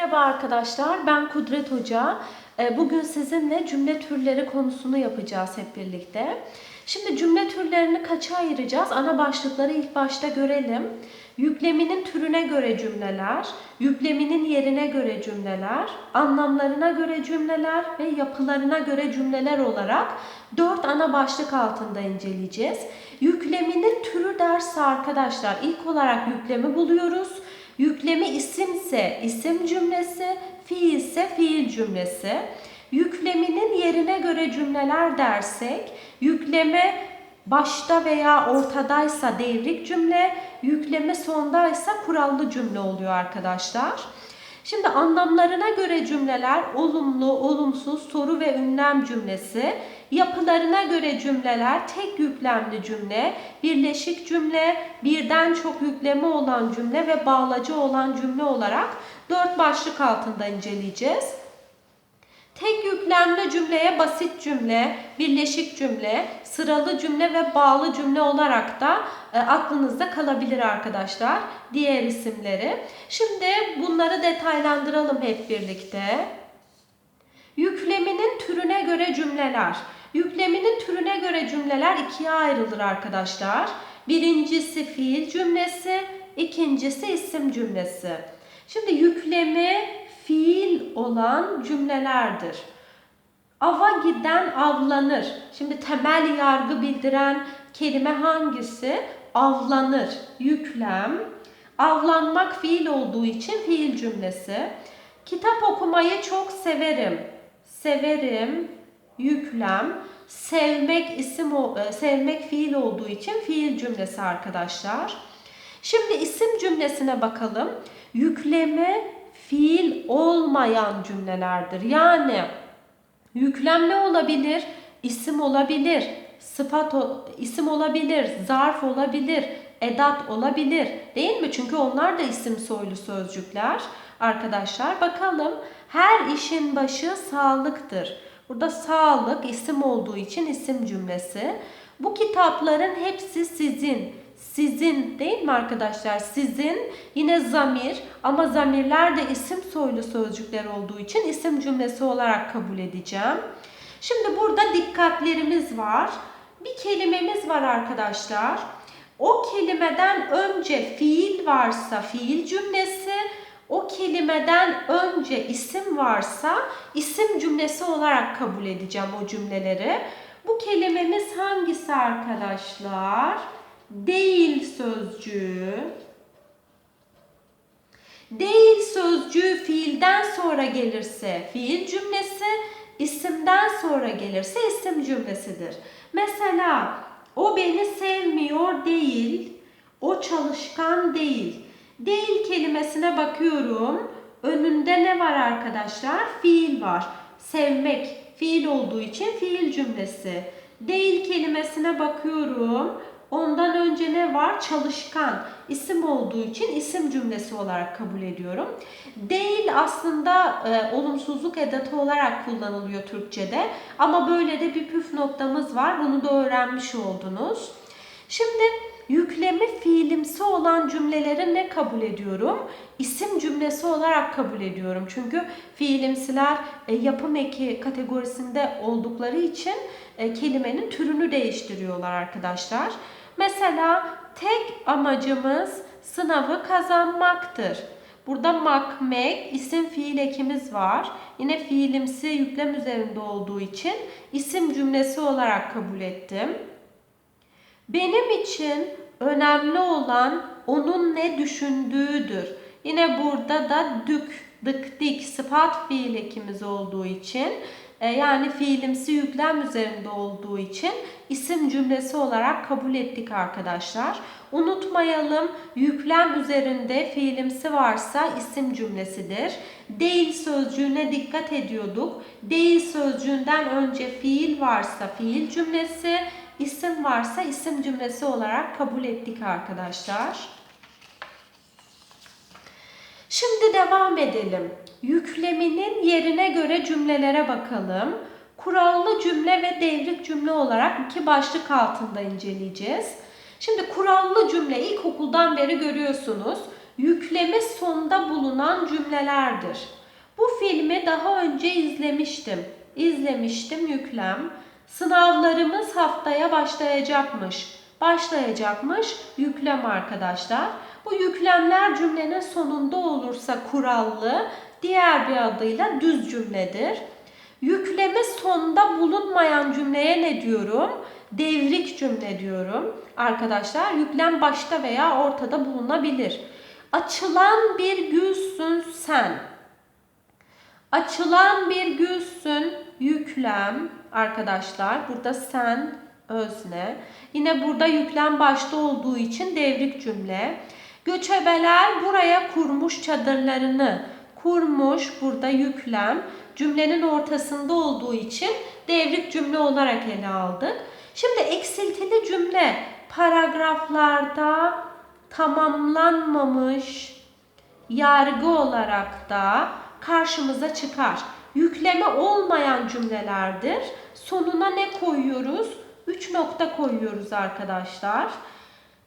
Merhaba arkadaşlar, ben Kudret Hoca. Ee, Bugün sizinle cümle türleri konusunu yapacağız hep birlikte. Şimdi cümle türlerini kaça ayıracağız? Ana başlıkları ilk başta görelim. Yükleminin türüne göre cümleler, yükleminin yerine göre cümleler, anlamlarına göre cümleler ve yapılarına göre cümleler olarak dört ana başlık altında inceleyeceğiz. Yükleminin türü dersi arkadaşlar ilk olarak yüklemi buluyoruz. Yüklemi isimse isim cümlesi, fiil ise fiil cümlesi. Yükleminin yerine göre cümleler dersek, yükleme başta veya ortadaysa devrik cümle, yükleme sondaysa kurallı cümle oluyor arkadaşlar. Şimdi anlamlarına göre cümleler olumlu, olumsuz, soru ve ünlem cümlesi. Yapılarına göre cümleler tek yüklemli cümle, birleşik cümle, birden çok yükleme olan cümle ve bağlacı olan cümle olarak dört başlık altında inceleyeceğiz. Tek yüklemli cümleye basit cümle, birleşik cümle, sıralı cümle ve bağlı cümle olarak da e, aklınızda kalabilir arkadaşlar diğer isimleri. Şimdi bunları detaylandıralım hep birlikte. Yükleminin türüne göre cümleler. Yükleminin türüne göre cümleler ikiye ayrılır arkadaşlar. Birincisi fiil cümlesi, ikincisi isim cümlesi. Şimdi yüklemi fiil olan cümlelerdir. Ava giden avlanır. Şimdi temel yargı bildiren kelime hangisi? Avlanır. Yüklem. Avlanmak fiil olduğu için fiil cümlesi. Kitap okumayı çok severim. Severim. Yüklem. Sevmek isim e, sevmek fiil olduğu için fiil cümlesi arkadaşlar. Şimdi isim cümlesine bakalım. Yükleme fiil olmayan cümlelerdir. Yani yüklem ne olabilir? İsim olabilir, sıfat isim olabilir, zarf olabilir, edat olabilir. Değil mi? Çünkü onlar da isim soylu sözcükler. Arkadaşlar bakalım. Her işin başı sağlıktır. Burada sağlık isim olduğu için isim cümlesi. Bu kitapların hepsi sizin. Sizin değil mi arkadaşlar? Sizin yine zamir ama zamirler de isim soylu sözcükler olduğu için isim cümlesi olarak kabul edeceğim. Şimdi burada dikkatlerimiz var. Bir kelimemiz var arkadaşlar. O kelimeden önce fiil varsa fiil cümlesi, kelimeden önce isim varsa isim cümlesi olarak kabul edeceğim o cümleleri. Bu kelimemiz hangisi arkadaşlar? Değil sözcüğü. Değil sözcüğü fiilden sonra gelirse fiil cümlesi, isimden sonra gelirse isim cümlesidir. Mesela o beni sevmiyor değil, o çalışkan değil. Değil kelimesine bakıyorum. Önünde ne var arkadaşlar? Fiil var. Sevmek fiil olduğu için fiil cümlesi. Değil kelimesine bakıyorum. Ondan önce ne var? Çalışkan. İsim olduğu için isim cümlesi olarak kabul ediyorum. Değil aslında e, olumsuzluk edatı olarak kullanılıyor Türkçe'de. Ama böyle de bir püf noktamız var. Bunu da öğrenmiş oldunuz. Şimdi yüklemi fiilimsi olan cümleleri ne kabul ediyorum? İsim cümlesi olarak kabul ediyorum. Çünkü fiilimsiler e, yapım eki kategorisinde oldukları için e, kelimenin türünü değiştiriyorlar arkadaşlar. Mesela tek amacımız sınavı kazanmaktır. Burada mak, mek, isim fiil ekimiz var. Yine fiilimsi yüklem üzerinde olduğu için isim cümlesi olarak kabul ettim. Benim için önemli olan onun ne düşündüğüdür. Yine burada da dük, dık, dik sıfat fiil ekimiz olduğu için e, yani fiilimsi yüklem üzerinde olduğu için isim cümlesi olarak kabul ettik arkadaşlar. Unutmayalım yüklem üzerinde fiilimsi varsa isim cümlesidir. Değil sözcüğüne dikkat ediyorduk. Değil sözcüğünden önce fiil varsa fiil cümlesi, isim varsa isim cümlesi olarak kabul ettik arkadaşlar. Şimdi devam edelim. Yükleminin yerine göre cümlelere bakalım. Kurallı cümle ve devrik cümle olarak iki başlık altında inceleyeceğiz. Şimdi kurallı cümle ilkokuldan beri görüyorsunuz. yükleme sonda bulunan cümlelerdir. Bu filmi daha önce izlemiştim. İzlemiştim yüklem. Sınavlarımız haftaya başlayacakmış. Başlayacakmış yüklem arkadaşlar. Bu yüklemler cümlenin sonunda olursa kurallı, diğer bir adıyla düz cümledir. Yükleme sonda bulunmayan cümleye ne diyorum? Devrik cümle diyorum. Arkadaşlar yüklem başta veya ortada bulunabilir. Açılan bir gülsün sen. Açılan bir gülsün yüklem arkadaşlar. Burada sen özne. Yine burada yüklem başta olduğu için devrik cümle. Göçebeler buraya kurmuş çadırlarını. Kurmuş burada yüklem. Cümlenin ortasında olduğu için devrik cümle olarak ele aldık. Şimdi eksiltili cümle paragraflarda tamamlanmamış yargı olarak da karşımıza çıkar. Yükleme olmayan cümlelerdir. Sonuna ne koyuyoruz? 3 nokta koyuyoruz arkadaşlar.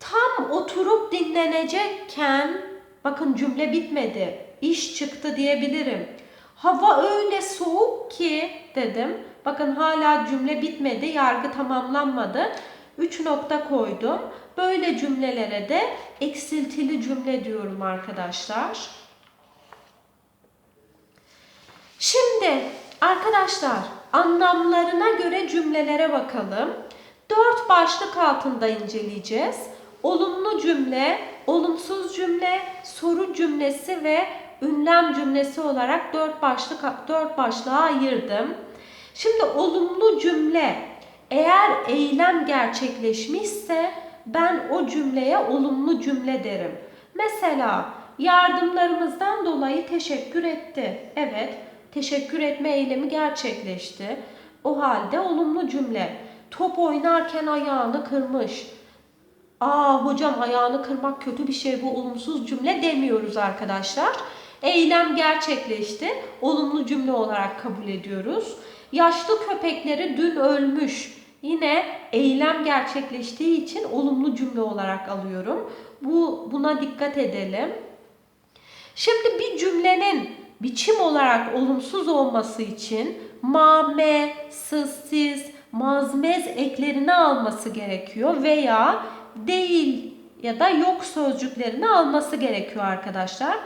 Tam oturup dinlenecekken bakın cümle bitmedi. İş çıktı diyebilirim. Hava öyle soğuk ki dedim. Bakın hala cümle bitmedi. Yargı tamamlanmadı. 3 nokta koydum. Böyle cümlelere de eksiltili cümle diyorum arkadaşlar. Şimdi arkadaşlar anlamlarına göre cümlelere bakalım. Dört başlık altında inceleyeceğiz. Olumlu cümle, olumsuz cümle, soru cümlesi ve ünlem cümlesi olarak dört başlık dört başlığa ayırdım. Şimdi olumlu cümle eğer eylem gerçekleşmişse ben o cümleye olumlu cümle derim. Mesela yardımlarımızdan dolayı teşekkür etti. Evet, teşekkür etme eylemi gerçekleşti. O halde olumlu cümle. Top oynarken ayağını kırmış. Aa hocam ayağını kırmak kötü bir şey bu olumsuz cümle demiyoruz arkadaşlar. Eylem gerçekleşti. Olumlu cümle olarak kabul ediyoruz. Yaşlı köpekleri dün ölmüş. Yine eylem gerçekleştiği için olumlu cümle olarak alıyorum. Bu buna dikkat edelim. Şimdi bir cümlenin biçim olarak olumsuz olması için ma, me, sız, siz, mazmez eklerini alması gerekiyor veya değil ya da yok sözcüklerini alması gerekiyor arkadaşlar.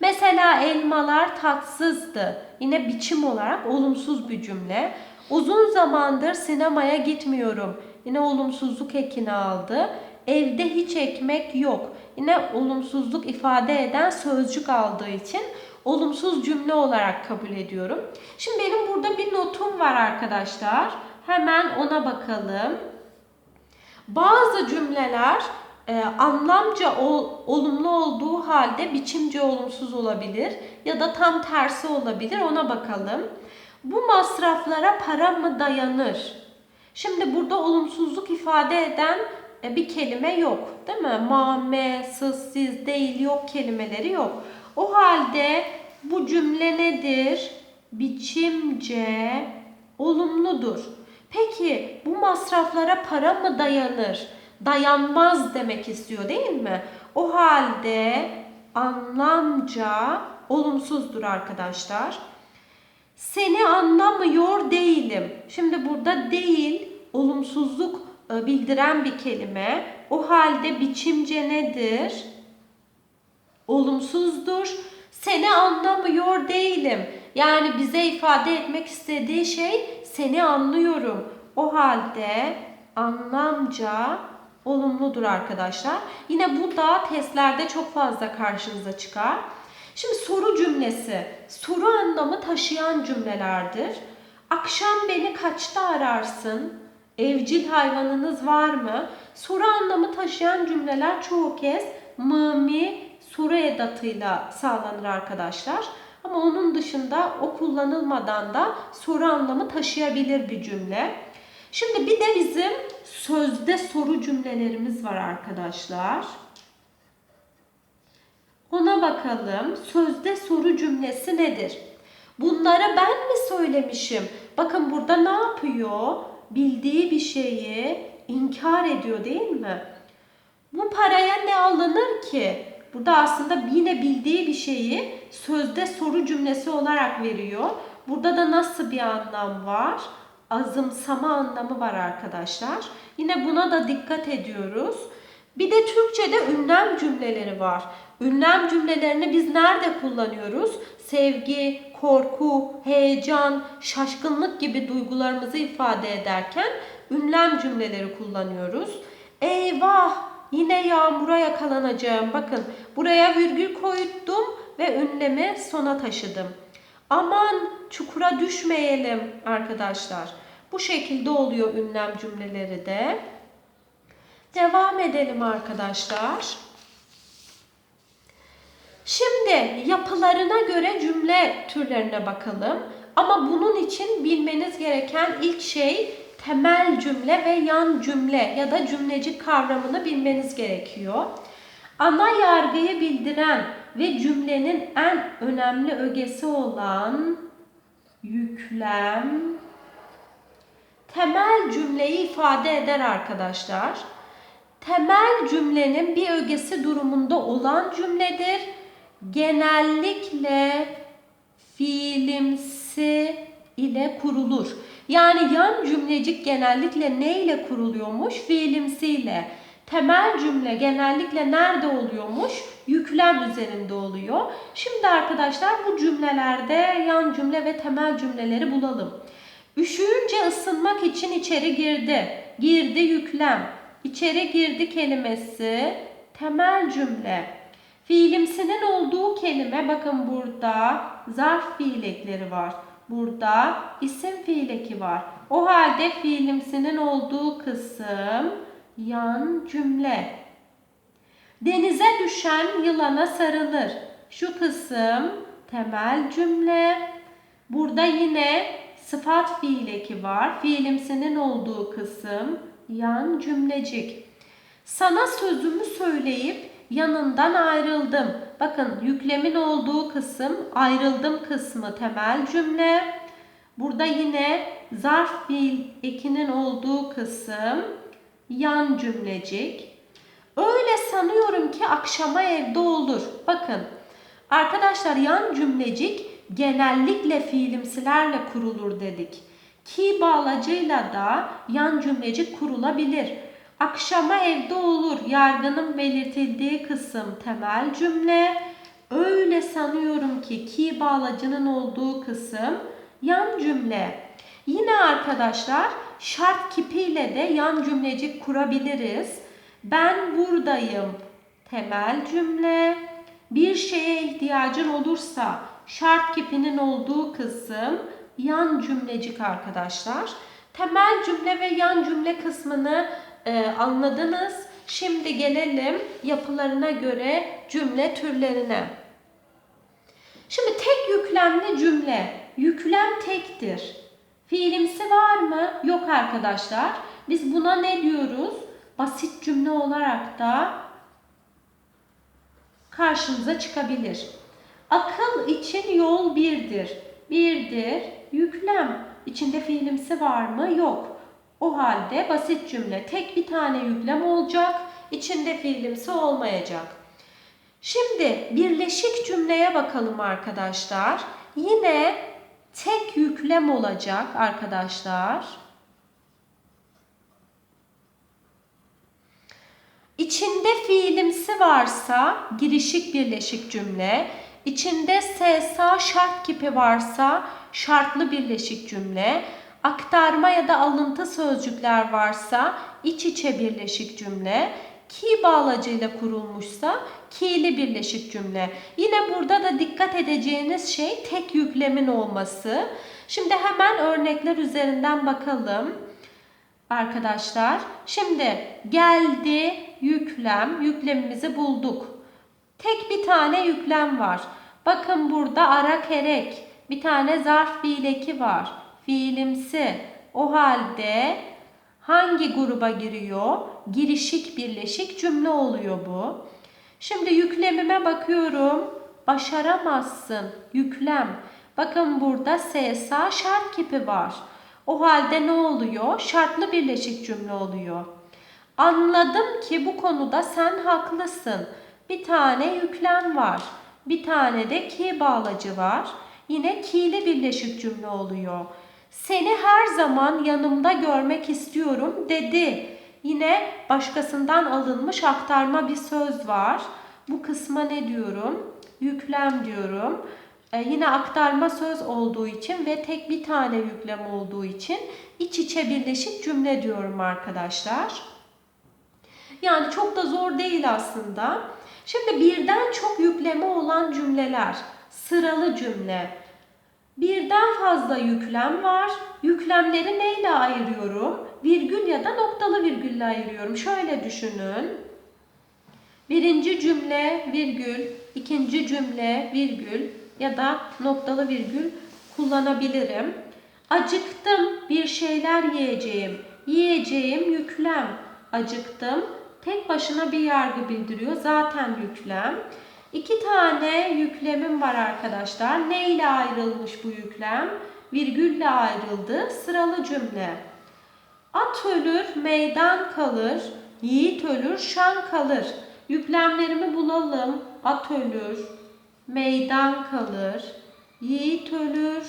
Mesela elmalar tatsızdı. Yine biçim olarak olumsuz bir cümle. Uzun zamandır sinemaya gitmiyorum. Yine olumsuzluk ekini aldı. Evde hiç ekmek yok. Yine olumsuzluk ifade eden sözcük aldığı için olumsuz cümle olarak kabul ediyorum. Şimdi benim burada bir notum var arkadaşlar. Hemen ona bakalım. Bazı cümleler e, anlamca ol, olumlu olduğu halde biçimce olumsuz olabilir ya da tam tersi olabilir ona bakalım. Bu masraflara para mı dayanır? Şimdi burada olumsuzluk ifade eden e, bir kelime yok değil mi? Ma, me, sız, siz, değil, yok kelimeleri yok. O halde bu cümle nedir? Biçimce olumludur. Peki bu masraflara para mı dayanır? Dayanmaz demek istiyor değil mi? O halde anlamca olumsuzdur arkadaşlar. Seni anlamıyor değilim. Şimdi burada değil olumsuzluk e, bildiren bir kelime. O halde biçimce nedir? Olumsuzdur. Seni anlamıyor değilim. Yani bize ifade etmek istediği şey seni anlıyorum. O halde anlamca olumludur arkadaşlar. Yine bu da testlerde çok fazla karşınıza çıkar. Şimdi soru cümlesi soru anlamı taşıyan cümlelerdir. Akşam beni kaçta ararsın? Evcil hayvanınız var mı? Soru anlamı taşıyan cümleler çoğu kez mı, mi, soru edatıyla sağlanır arkadaşlar. Ama onun dışında o kullanılmadan da soru anlamı taşıyabilir bir cümle. Şimdi bir de bizim sözde soru cümlelerimiz var arkadaşlar. Ona bakalım. Sözde soru cümlesi nedir? Bunları ben mi söylemişim? Bakın burada ne yapıyor? Bildiği bir şeyi inkar ediyor değil mi? Bu paraya ne alınır ki? Burada aslında yine bildiği bir şeyi sözde soru cümlesi olarak veriyor. Burada da nasıl bir anlam var? Azımsama anlamı var arkadaşlar. Yine buna da dikkat ediyoruz. Bir de Türkçe'de ünlem cümleleri var. Ünlem cümlelerini biz nerede kullanıyoruz? Sevgi, korku, heyecan, şaşkınlık gibi duygularımızı ifade ederken ünlem cümleleri kullanıyoruz. Eyvah! Yine yağmura yakalanacağım. Bakın buraya virgül koydum ve ünlemi sona taşıdım. Aman çukura düşmeyelim arkadaşlar. Bu şekilde oluyor ünlem cümleleri de. Devam edelim arkadaşlar. Şimdi yapılarına göre cümle türlerine bakalım. Ama bunun için bilmeniz gereken ilk şey temel cümle ve yan cümle ya da cümlecik kavramını bilmeniz gerekiyor. Ana yargıyı bildiren ve cümlenin en önemli ögesi olan yüklem temel cümleyi ifade eder arkadaşlar. Temel cümlenin bir ögesi durumunda olan cümledir. Genellikle fiilimsi ile kurulur. Yani yan cümlecik genellikle ne ile kuruluyormuş? Fiilimsiyle. Temel cümle genellikle nerede oluyormuş? Yüklem üzerinde oluyor. Şimdi arkadaşlar bu cümlelerde yan cümle ve temel cümleleri bulalım. Üşüyünce ısınmak için içeri girdi. Girdi yüklem. İçeri girdi kelimesi temel cümle. Fiilimsinin olduğu kelime bakın burada zarf fiil ekleri var. Burada isim fiil eki var. O halde fiilimsinin olduğu kısım yan cümle. Denize düşen yılana sarılır. Şu kısım temel cümle. Burada yine sıfat fiil eki var. Fiilimsinin olduğu kısım yan cümlecik. Sana sözümü söyleyip yanından ayrıldım. Bakın yüklemin olduğu kısım ayrıldım kısmı temel cümle. Burada yine zarf fiil ekinin olduğu kısım yan cümlecik. Öyle sanıyorum ki akşama evde olur. Bakın arkadaşlar yan cümlecik genellikle fiilimsilerle kurulur dedik. Ki bağlacıyla da yan cümlecik kurulabilir. Akşama evde olur. Yargının belirtildiği kısım temel cümle. Öyle sanıyorum ki ki bağlacının olduğu kısım yan cümle. Yine arkadaşlar şart kipiyle de yan cümlecik kurabiliriz. Ben buradayım. Temel cümle. Bir şeye ihtiyacın olursa şart kipinin olduğu kısım yan cümlecik arkadaşlar. Temel cümle ve yan cümle kısmını e, anladınız. Şimdi gelelim yapılarına göre cümle türlerine. Şimdi tek yüklemli cümle. Yüklem tektir. Fiilimsi var mı? Yok arkadaşlar. Biz buna ne diyoruz? Basit cümle olarak da karşımıza çıkabilir. Akıl için yol birdir. Birdir. Yüklem. İçinde fiilimsi var mı? Yok. O halde basit cümle tek bir tane yüklem olacak. İçinde fiilimsi olmayacak. Şimdi birleşik cümleye bakalım arkadaşlar. Yine tek yüklem olacak arkadaşlar. İçinde fiilimsi varsa girişik birleşik cümle, içinde SSA şart kipi varsa şartlı birleşik cümle, aktarma ya da alıntı sözcükler varsa iç içe birleşik cümle, ki bağlacıyla kurulmuşsa ki'li birleşik cümle. Yine burada da dikkat edeceğiniz şey tek yüklemin olması. Şimdi hemen örnekler üzerinden bakalım. Arkadaşlar şimdi geldi yüklem, yüklemimizi bulduk. Tek bir tane yüklem var. Bakın burada ara kerek, bir tane zarf fiileki var. Fiilimsi. O halde hangi gruba giriyor? Girişik birleşik cümle oluyor bu. Şimdi yüklemime bakıyorum. Başaramazsın. Yüklem. Bakın burada SSA şart kipi var. O halde ne oluyor? Şartlı birleşik cümle oluyor. Anladım ki bu konuda sen haklısın. Bir tane yüklem var. Bir tane de ki bağlacı var. Yine ki'li birleşik cümle oluyor. Seni her zaman yanımda görmek istiyorum dedi. Yine başkasından alınmış aktarma bir söz var. Bu kısma ne diyorum? Yüklem diyorum. Ee, yine aktarma söz olduğu için ve tek bir tane yüklem olduğu için iç içe birleşik cümle diyorum arkadaşlar. Yani çok da zor değil aslında. Şimdi birden çok yükleme olan cümleler. Sıralı cümle. Birden fazla yüklem var. Yüklemleri neyle ayırıyorum? Virgül ya da noktalı virgülle ayırıyorum. Şöyle düşünün. Birinci cümle virgül, ikinci cümle virgül ya da noktalı virgül kullanabilirim. Acıktım, bir şeyler yiyeceğim. Yiyeceğim yüklem. Acıktım tek başına bir yargı bildiriyor. Zaten yüklem. İki tane yüklemim var arkadaşlar. Ne ile ayrılmış bu yüklem? Virgülle ayrıldı. Sıralı cümle. At ölür, meydan kalır. Yiğit ölür, şan kalır. Yüklemlerimi bulalım. At ölür, meydan kalır. Yiğit ölür,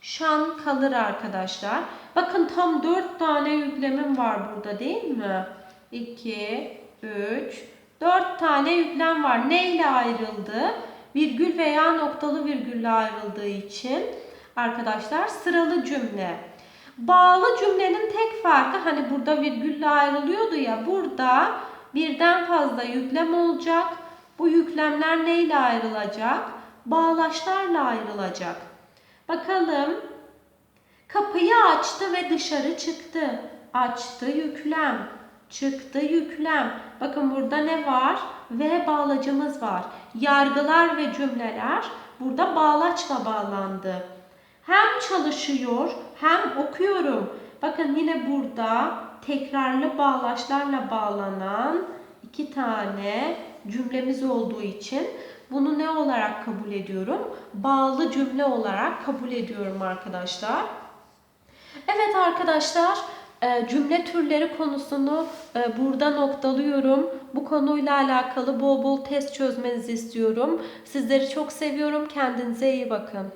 şan kalır arkadaşlar. Bakın tam dört tane yüklemim var burada değil mi? 2, 3, 4 tane yüklem var. Ne ile ayrıldı? Virgül veya noktalı virgülle ayrıldığı için arkadaşlar sıralı cümle. Bağlı cümlenin tek farkı hani burada virgülle ayrılıyordu ya burada birden fazla yüklem olacak. Bu yüklemler neyle ayrılacak? Bağlaçlarla ayrılacak. Bakalım. Kapıyı açtı ve dışarı çıktı. Açtı yüklem. Çıktı yüklem. Bakın burada ne var? Ve bağlacımız var. Yargılar ve cümleler burada bağlaçla bağlandı. Hem çalışıyor hem okuyorum. Bakın yine burada tekrarlı bağlaçlarla bağlanan iki tane cümlemiz olduğu için bunu ne olarak kabul ediyorum? Bağlı cümle olarak kabul ediyorum arkadaşlar. Evet arkadaşlar cümle türleri konusunu e, burada noktalıyorum. Bu konuyla alakalı bol bol test çözmenizi istiyorum. Sizleri çok seviyorum. Kendinize iyi bakın.